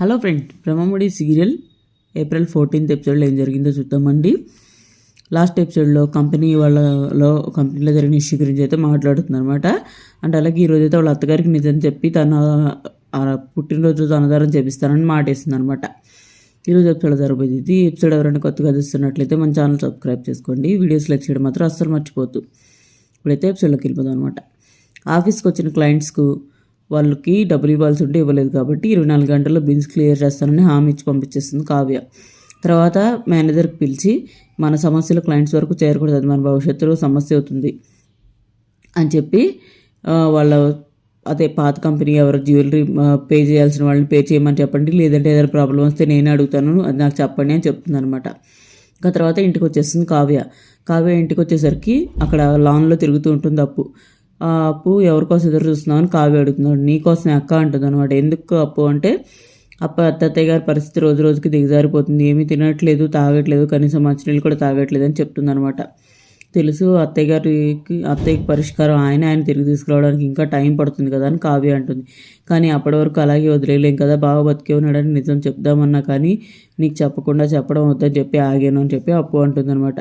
Hello friend Brahmamudi serial April fourteenth ఎపిసోడ్లో ఏం జరిగిందో చూద్దామండి. లాస్ట్ ఎపిసోడ్లో కంపెనీ వాళ్ళలో కంపెనీలో జరిగిన ఇష్యూ గురించి అయితే మాట్లాడుతుందనమాట అంటే అలాగే ఈరోజు అయితే వాళ్ళ అత్తగారికి నిజం చెప్పి తన పుట్టినరోజు అన్నదానం చేపిస్తానని మాట వేసింది అనమాట ఈరోజు ఎపిసోడ్ జరగబోయేది ఇది. ఎపిసోడ్ ఎవరైనా కొత్తగా చూస్తున్నట్లయితే మన ఛానల్ సబ్స్క్రైబ్ చేసుకోండి. వీడియోస్ లైక్ చేయడం మాత్రం అస్సలు మర్చిపోద్దు ఇప్పుడైతే ఎపిసోడ్లోకి వెళ్ళిపోదాం అనమాట ఆఫీస్కి వచ్చిన క్లయింట్స్కు వాళ్ళకి డబ్బులు ఇవ్వాల్సి ఉంటే ఇవ్వలేదు కాబట్టి ఇరవై నాలుగు గంటల్లో బిల్స్ క్లియర్ చేస్తానని హామీ ఇచ్చి పంపించేస్తుంది కావ్య. తర్వాత మేనేజర్కి పిలిచి మన సమస్యలు క్లయింట్స్ వరకు చేరకూడదు అది మన భవిష్యత్తులో సమస్య అవుతుంది అని చెప్పి వాళ్ళ అదే పాత కంపెనీ ఎవరు జ్యువెలరీ పే చేయాల్సిన వాళ్ళని పే చేయమని చెప్పండి లేదంటే ఏదైనా ప్రాబ్లం వస్తే నేనే అడుగుతాను అది నాకు చెప్పండి అని చెప్తుంది అనమాట ఇంకా తర్వాత ఇంటికి వచ్చేస్తుంది కావ్య. కావ్య ఇంటికి వచ్చేసరికి అక్కడ లాన్లో తిరుగుతూ ఉంటుంది అప్పు. అప్పు ఎవరికోసం ఎదురు చూస్తున్నావు? అని కావ్య అడుగుతున్నాడు. నీకోసం అక్క అంటుంది అనమాట ఎందుకు అప్పు? అంటే అప్ప అత్తయ్య గారి పరిస్థితి రోజు రోజుకి దిగజారిపోతుంది. ఏమీ తినట్లేదు తాగట్లేదు కనీసం మంచినీళ్ళు కూడా తాగట్లేదు అని చెప్తుంది అనమాట తెలుసు అత్తయ్య గారికి అత్తయ్యకి పరిష్కారం ఆయన ఆయన తిరిగి తీసుకురావడానికి ఇంకా టైం పడుతుంది కదా అని కావ్య అంటుంది. కానీ అప్పటి వరకు అలాగే వదిలేయలేం కదా బాగా బతికే ఉన్నాడని నిజం చెప్దామన్నా కానీ నీకు చెప్పకుండా చెప్పడం వద్దని చెప్పి ఆగాను అని చెప్పి అప్పు అంటుంది అనమాట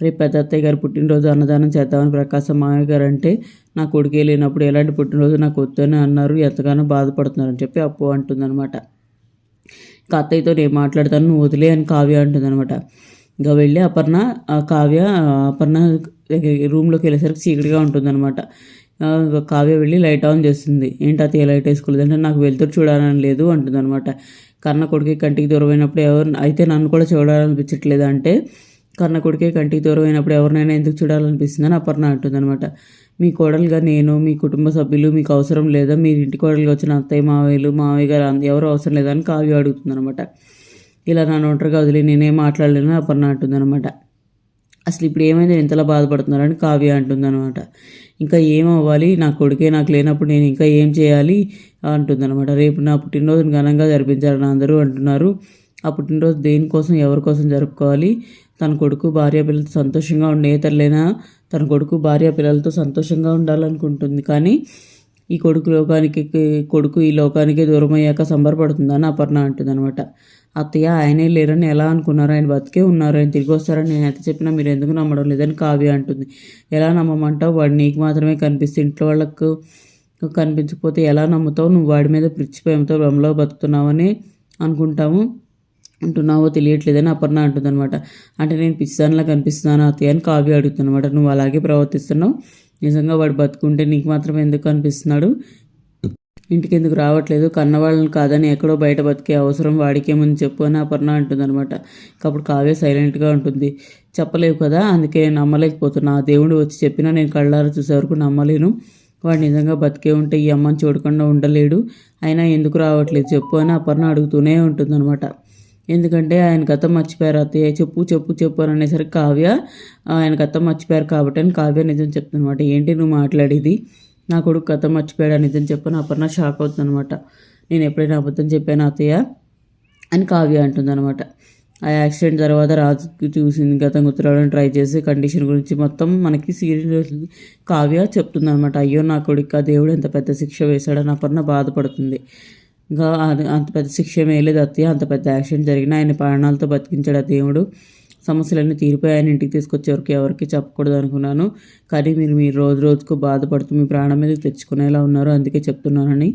రేపు పెద్ద అత్తయ్య గారు పుట్టినరోజు అన్నదానం చేద్దామని ప్రకాశం మామయ్య గారు అంటే నా కొడుకే లేనప్పుడు ఎలాంటి పుట్టినరోజు నాకు వద్దని అన్నారు ఎంతగానో బాధపడుతున్నారని చెప్పి అప్పు అంటుందన్నమాట. ఇంకా అత్తయ్యతో నేను మాట్లాడతాను నువ్వు వదిలే అని కావ్య అంటుందన్నమాట. ఇంకా వెళ్ళి అపర్ణ ఆ కావ్య అపర్ణ రూమ్లోకి వెళ్ళేసరికి చీకటిగా ఉంటుందన్నమాట. కావ్య వెళ్ళి లైట్ ఆన్ చేస్తుంది. ఏంటి అత్తయ్య లైట్ వేసుకోలేదు అంటే నాకు వెళ్తూ చూడాలని లేదు అంటుందన్నమాట. కన్న కొడుకు కంటికి దూరమైనప్పుడు ఎవరు అయితే నన్ను కూడా చూడాలనిపించట్లేదు అంటే కన్న కొడుకే కంటికి దూరం అయినప్పుడు ఎవరినైనా ఎందుకు చూడాలనిపిస్తుందని అపర్ణ అంటుందన్నమాట. మీ కోడలుగా నేను మీ కుటుంబ సభ్యులు మీకు అవసరం లేదా మీ ఇంటి కోడలుగా వచ్చిన అత్తయ్య మావయ్యలు మావయ్య గారు ఎవరు అవసరం లేదని కావ్య అడుగుతుందన్నమాట. ఇలా నన్ను ఒంటరిగా వదిలి నేనేం మాట్లాడలేను అపర్ణ అంటుందన్నమాట. అసలు ఇప్పుడు ఏమైంది? ఇంతలా బాధపడుతున్నారని కావ్య అంటుందన్నమాట. ఇంకా ఏమవ్వాలి నా కొడుకే నాకు లేనప్పుడు నేను ఇంకా ఏం చేయాలి? అంటుందన్నమాట. రేపు నా పుట్టినరోజును ఘనంగా జరిపించాలని అందరూ అంటున్నారు. ఆ పుట్టినరోజు దేనికోసం ఎవరికోసం జరుపుకోవాలి? తన కొడుకు భార్య పిల్లలతో సంతోషంగా ఉండే తల్లైనా? తన కొడుకు భార్య పిల్లలతో సంతోషంగా ఉండాలనుకుంటుంది. కానీ ఈ కొడుకు లోకానికి కొడుకు ఈ లోకానికి దూరం అయ్యాక సంబరపడుతుందని అపర్ణ అంటుందన్నమాట. అత్తయ్య ఆయనే లేరని ఎలా అనుకున్నారు? ఆయన బతికే ఉన్నారు ఆయన తిరిగి వస్తారని నేను ఎంత చెప్పినా మీరు ఎందుకు నమ్మడం లేదని కావ్య అంటుంది. ఎలా నమ్మమంటావు? వాడు నీకు మాత్రమే కనిపిస్తే ఇంట్లో వాళ్ళకు కనిపించకపోతే ఎలా నమ్ముతావు? నువ్వు వాడి మీద పిచ్చిపోయంతో భ్రమలో బతుకుతున్నావని అనుకుంటాము. అంటున్నావో తెలియట్లేదని అపర్ణ అంటుందన్నమాట. అంటే నేను పిచ్చిదానిలా కనిపిస్తున్నాను అత్తయ్య అని కావ్య అడుగుతున్నమాట నువ్వు అలాగే ప్రవర్తిస్తున్నావు. నిజంగా వాడు బతుకుంటే నీకు మాత్రం ఎందుకు అనిపిస్తున్నాడు? ఇంటికి ఎందుకు రావట్లేదు. కన్నవాళ్ళని కాదని ఎక్కడో బయట బతికే అవసరం వాడికేమని చెప్పు అని అపర్ణ అంటుందన్నమాట. అప్పుడు కావ్య సైలెంట్గా ఉంటుంది. చెప్పలేవు కదా? అందుకే నేను నమ్మలేకపోతున్నా. ఆ దేవుడు వచ్చి చెప్పినా నేను కళ్ళారా చూసే వరకు నమ్మలేను. వాడు నిజంగా బతికే ఉంటే ఈ అమ్మని చూడకుండా ఉండలేడు. అయినా ఎందుకు రావట్లేదు చెప్పు అని అపర్ణ అడుగుతూనే ఉంటుందన్నమాట. ఎందుకంటే ఆయన కథ మర్చిపోయారు అత్తయ్య. చెప్పు చెప్పు చెప్పు అని అనేసరికి కావ్య ఆయన కథ మర్చిపోయారు కాబట్టి అని కావ్య నిజం చెప్తుందనమాట ఏంటి నువ్వు మాట్లాడేది? నా కొడుకు కథ మర్చిపోయాడు అని నిజం చెప్పని అపర్ణ షాక్ అవుతుందనమాట నేను ఎప్పుడైనా అబద్ధం చెప్పాను అత్తయ్య? అని కావ్య అంటుందన్నమాట. ఆ యాక్సిడెంట్ తర్వాత రాజుకి చూసింది గతం గుర్తురావడానికి ట్రై చేసి కండిషన్ గురించి మొత్తం మనకి సీరియస్ కావ్య చెప్తుందనమాట అయ్యో నా కొడుకు ఆ దేవుడు ఎంత పెద్ద శిక్ష వేశాడని అపర్ణ బాధపడుతుంది. ఇంకా అది అంత పెద్ద శిక్ష వేయలేదు అత్తయ్య అంత పెద్ద యాక్సిడెంట్ జరిగినా ఆయన ప్రాణాలతో బతికించాడు ఆ దేవుడు. సమస్యలన్నీ తీరిపోయి ఆయన ఇంటికి తీసుకొచ్చే వరకు ఎవరికి చెప్పకూడదు అనుకున్నాను. కానీ మీరు మీరు రోజు రోజుకు బాధపడుతూ మీ ప్రాణం మీద తెచ్చుకునేలా ఉన్నారు. అందుకే చెప్తున్నానని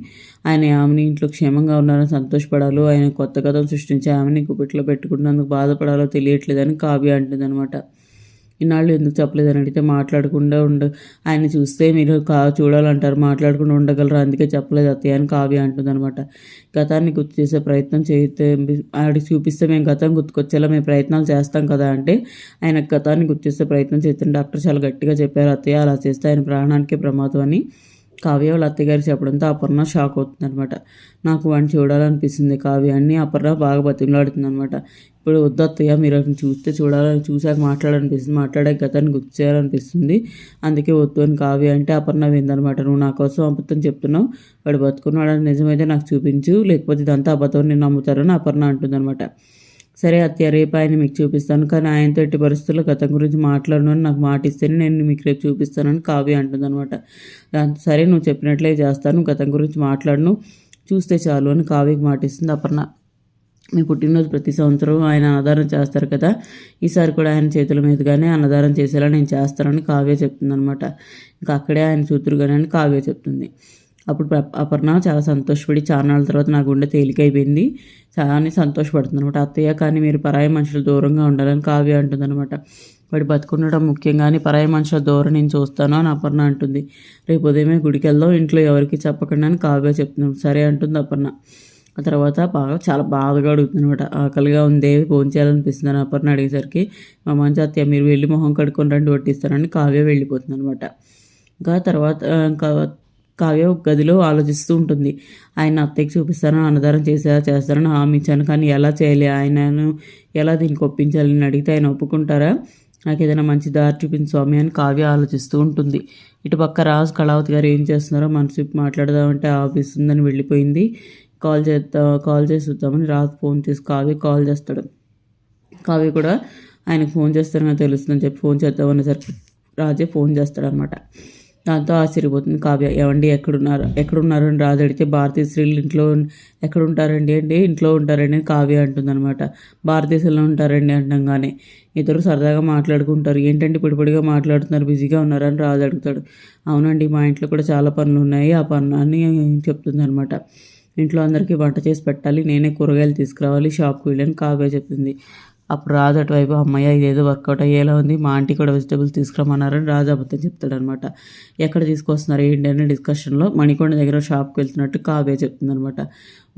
ఆయన ఆమెని ఇంట్లో క్షేమంగా ఉన్నారని సంతోషపడాలో ఆయన కొత్త కథం సృష్టించి ఆమెని గుప్పిట్లో పెట్టుకున్నందుకు బాధపడాలో తెలియట్లేదని కావ్య అంటుందన్నమాట. ఇన్నాళ్ళు ఎందుకు చెప్పలేదని అడిగితే మాట్లాడకుండా ఉండ. ఆయన చూస్తే మీరు కా చూడాలంటారు. మాట్లాడకుండా ఉండగలరు? అందుకే చెప్పలేదు. అత్తయ్య అని కావ్య అంటుందన్నమాట. గతాన్ని గుర్తు చేసే ప్రయత్నం చేస్తే ఆడికి చూపిస్తే మేము గతం గుర్తుకొచ్చేలా మేము ప్రయత్నాలు చేస్తాం కదా అంటే ఆయన గతాన్ని గుర్తు చేసే ప్రయత్నం చేస్తే డాక్టర్ చాలా గట్టిగా చెప్పారు. అత్తయ్య అలా చేస్తే ఆయన ప్రాణానికి ప్రమాదం అని కావ్య వాళ్ళ అత్తగారు చెప్పడంతో అపర్ణ షాక్ అవుతుంది అనమాట నాకు వాడిని చూడాలనిపిస్తుంది కావ్య అని అపర్ణ బాగా బతిమలాడుతుంది అనమాట ఇప్పుడు వద్దత్తయ్య మీరు అతను చూస్తే చూడాలని చూశాక మాట్లాడాలనిపిస్తుంది. మాట్లాడే గతాన్ని గుర్తు చేయాలనిపిస్తుంది. అందుకే వద్దు అని కావ్య అంటే అపర్ణ విందనమాట నువ్వు నా కోసం అబద్ధం చెప్తున్నావు. వాడు బతుకున్నాడని నిజమైతే నాకు చూపించు. లేకపోతే ఇదంతా అబద్ధం నేను నమ్ముతారని అపర్ణ అంటుందన్నమాట. సరే అత్తయ్య రేపు ఆయన మీకు చూపిస్తాను. కానీ ఆయనతో ఎట్టి పరిస్థితుల్లో గతం గురించి మాట్లాడను అని నాకు మాట ఇస్తేనే నేను మీకు రేపు చూపిస్తానని కావ్య అంటుందన్నమాట. దాంతో సరే నువ్వు చెప్పినట్లే చేస్తాను. గతం గురించి మాట్లాడను. చూస్తే చాలు అని కావ్యకి మాటిస్తుంది అపర్ణ. మీ పుట్టినరోజు ప్రతి సంవత్సరం ఆయన అన్నదానం చేస్తారు కదా. ఈసారి కూడా ఆయన చేతుల మీదుగానే అన్నదానం చేసేలా నేను చేస్తానని కావ్య చెప్తుంది అనమాట ఇంకా అక్కడే ఆయన చూతురుగానే అని కావ్య చెప్తుంది. అప్పుడు అపర్ణ చాలా సంతోషపడి చాలా నాళ్ళ తర్వాత నా గుండె తేలికైపోయింది. చాలా సంతోషపడుతుంది అనమాట అత్తయ్య కానీ మీరు పరాయి మనుషులు దూరంగా ఉండాలని కావ్య అంటుంది అనమాట వాడి బతుకుండడం ముఖ్యంగానే పరాయి మనుషుల దూరం నేను చూస్తాను అని అపర్ణ అంటుంది. రేపు ఉదయమే గుడికి వెళ్దాం ఇంట్లో ఎవరికి చెప్పకుండా అని కావ్య చెప్తున్నాం సరే అంటుంది అపర్ణ. ఆ తర్వాత బాగా చాలా బాధగా అడుగుతుంది అనమాట ఆకలిగా ఉంది ఫోన్ చేయాలనిపిస్తుంది అని అపర్ణ అడిగేసరికి మా మంచి అత్తయ్య మీరు వెళ్ళి మొహం కడుక్కొని రండి వడ్డిస్తారని కావ్య వెళ్ళిపోతుంది అనమాట ఇంకా తర్వాత ఇంకా కావ్య గదిలో ఆలోచిస్తూ ఉంటుంది. ఆయన అత్తయ్యకి చూపిస్తాను అన్నదానం చేసేలా చేస్తారని హామీ ఇచ్చాను. కానీ ఎలా చేయాలి? ఆయనను ఎలా దీనికి ఒప్పించాలి అని అడిగితే ఆయన ఒప్పుకుంటారా? నాకు ఏదైనా మంచి దారి చూపించు స్వామి అని కావ్య ఆలోచిస్తూ ఉంటుంది. ఇటు పక్క రాజు కళావతి గారు ఏం చేస్తున్నారో మనసు మాట్లాడదామంటే ఆఫీస్ ఉందని వెళ్ళిపోయింది. కాల్ చేద్దాం కాల్ చేసి చూద్దామని రాజు ఫోన్ చేసి కావ్య కాల్ చేస్తాడు. కావ్య కూడా ఆయనకు ఫోన్ చేస్తారని తెలుస్తుందని చెప్పి ఫోన్ చేద్దామనేసరికి రాజే ఫోన్ చేస్తాడనమాట దాంతో ఆశ్చర్యపోతుంది కావ్య. ఏమండి ఎక్కడున్నారు ఎక్కడున్నారు అని రాజు అడిగితే భారతీయ స్త్రీలు ఇంట్లో ఎక్కడుంటారండి అండి ఇంట్లో ఉంటారండి అని కావ్య అంటుంది అనమాట భారతదేశంలో ఉంటారండి అంటంగానే. ఇద్దరు సరదాగా మాట్లాడుకుంటారు. ఏంటంటే పొడిపొడిగా మాట్లాడుతున్నారు బిజీగా ఉన్నారని రాజు అడుగుతాడు. అవునండి మా ఇంట్లో కూడా చాలా పనులు ఉన్నాయి ఆ పనులు అని చెప్తుంది అనమాట ఇంట్లో అందరికీ వంట చేసి పెట్టాలి నేనే కూరగాయలు తీసుకురావాలి షాప్కి వెళ్ళని కావ్య చెప్తుంది అప్పుడు రాజు అటువైపు అమ్మయ్య ఇదేదో వర్కౌట్ అయ్యేలా ఉంది మా ఆంటీ కూడా వెజిటబుల్స్ తీసుకురమ్మన్నారని రాజు అబద్ధం చెప్తాడనమాట. ఎక్కడ తీసుకొస్తున్నారు ఏంటి అనే డిస్కషన్లో మణికొండ దగ్గర షాప్కి వెళ్తున్నట్టు కావ్య చెప్తుంది అనమాట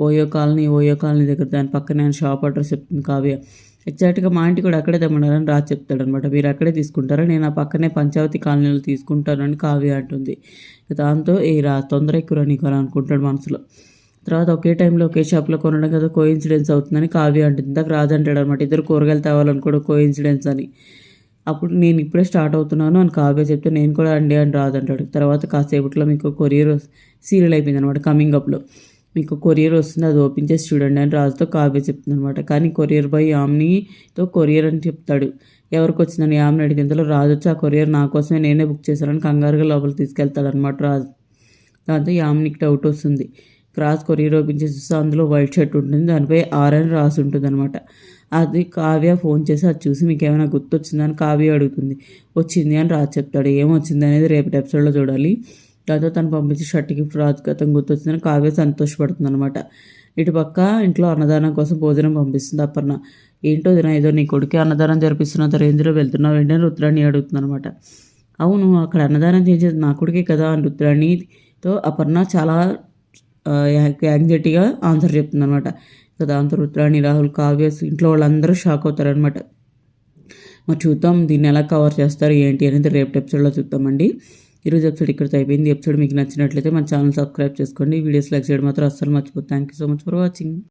ఓయో కాలనీ ఓయో కాలనీ దగ్గర దాని పక్కనే షాప్ అడ్రస్ చెప్తుంది కావ్య. ఎగ్జాక్ట్గా మా ఆంటీ కూడా అక్కడే తెమ్మన్నారని రాజు చెప్తాడనమాట. మీరు అక్కడే తీసుకుంటారా? నేను ఆ పక్కనే పంచావతి కాలనీలో తీసుకుంటానని కావ్య అంటుంది. దాంతో ఈ రా తొందర ఎక్కువ నీకు అనుకుంటాడు మనసులో. తర్వాత ఒకే టైంలో ఒకే షాప్లో కొనడం కదా కోయిన్సిడెన్స్ అవుతుందని కావ్య అంటుంది. ఇందాక రాజు అంటాడు అనమాట ఇద్దరు కూరగాయలు తేవాలనుకోడు కోయిన్సిడెన్స్ అని. అప్పుడు నేను ఇప్పుడే స్టార్ట్ అవుతున్నాను అని కావ్య చెప్తే నేను కూడా అండి అని రాదు అంటాడు. తర్వాత కాసేపట్లో మీకు కొరియర్ సీరియల్ అయిపోయింది అనమాట కమింగ్ అప్లో మీకు కొరియర్ వస్తుంది అది ఓపెన్ చేసి చూడండి అని రాజుతో కావ్య చెప్తుంది అనమాట కానీ కొరియర్ బాయ్ ఆమ్నితో కొరియర్ అని చెప్తాడు. ఎవరికి వచ్చిందని ఆమెను అడిగిన ఇంతలో రాజు వచ్చి ఆ కొరియర్ నా కోసమే నేనే బుక్ చేశానని కంగారుగా లోపలికి తీసుకెళ్తాడు అనమాట రాజు. దాంతో యామ్నికి డౌట్ వస్తుంది. క్రాస్ కొరియర్ చూస్తే అందులో వైట్ షర్ట్ ఉంటుంది. దానిపై ఆర్ అని రాసి ఉంటుంది అనమాట అది కావ్య ఫోన్ చేసి అది చూసి మీకు ఏమైనా గుర్తొచ్చిందని కావ్య అడుగుతుంది. వచ్చింది అని రాజు చెప్తాడు. ఏమొచ్చింది అనేది రేపటి ఎపిసోడ్లో చూడాలి. దాంతో తను పంపించి షర్ట్కి గిఫ్ట్ రాజు గతం గుర్తొచ్చిందని కావ్య సంతోషపడుతుంది అనమాట ఇటు పక్క ఇంట్లో అన్నదానం కోసం భోజనం పంపిస్తుంది అపర్ణ. ఏంటో దిన ఏదో నీ కొడుకే అన్నదానం జరిపిస్తున్న రేంజ్లో వెళ్తున్నావు వెంటనే రుద్రాణి అడుగుతుంది అనమాట అవును అక్కడ అన్నదానం చేసేది నా కొడుకే కదా అని రుద్రాణితో అపర్ణ చాలా యాంగ్జైటీగా ఆన్సర్ చెప్తుంది అనమాట దాంతో రుద్రాణి రాహుల్ కావ్యస్ ఇంట్లో వాళ్ళందరూ షాక్ అవుతారనమాట మరి చూద్దాం దీన్ని ఎలా కవర్ చేస్తారు ఏంటి అనేది రేపు ఎపిసోడ్లో చూద్దామండి. ఈరోజు ఎపిసోడ్ ఇక్కడితో అయిపోయింది. ఎపిసోడ్ మీకు నచ్చినట్లయితే మన ఛానల్ సబ్స్క్రైబ్ చేసుకోండి. వీడియోస్ లైక్ చేయడం మాత్రం అస్సలు మర్చిపోతుంది thank you so much for watching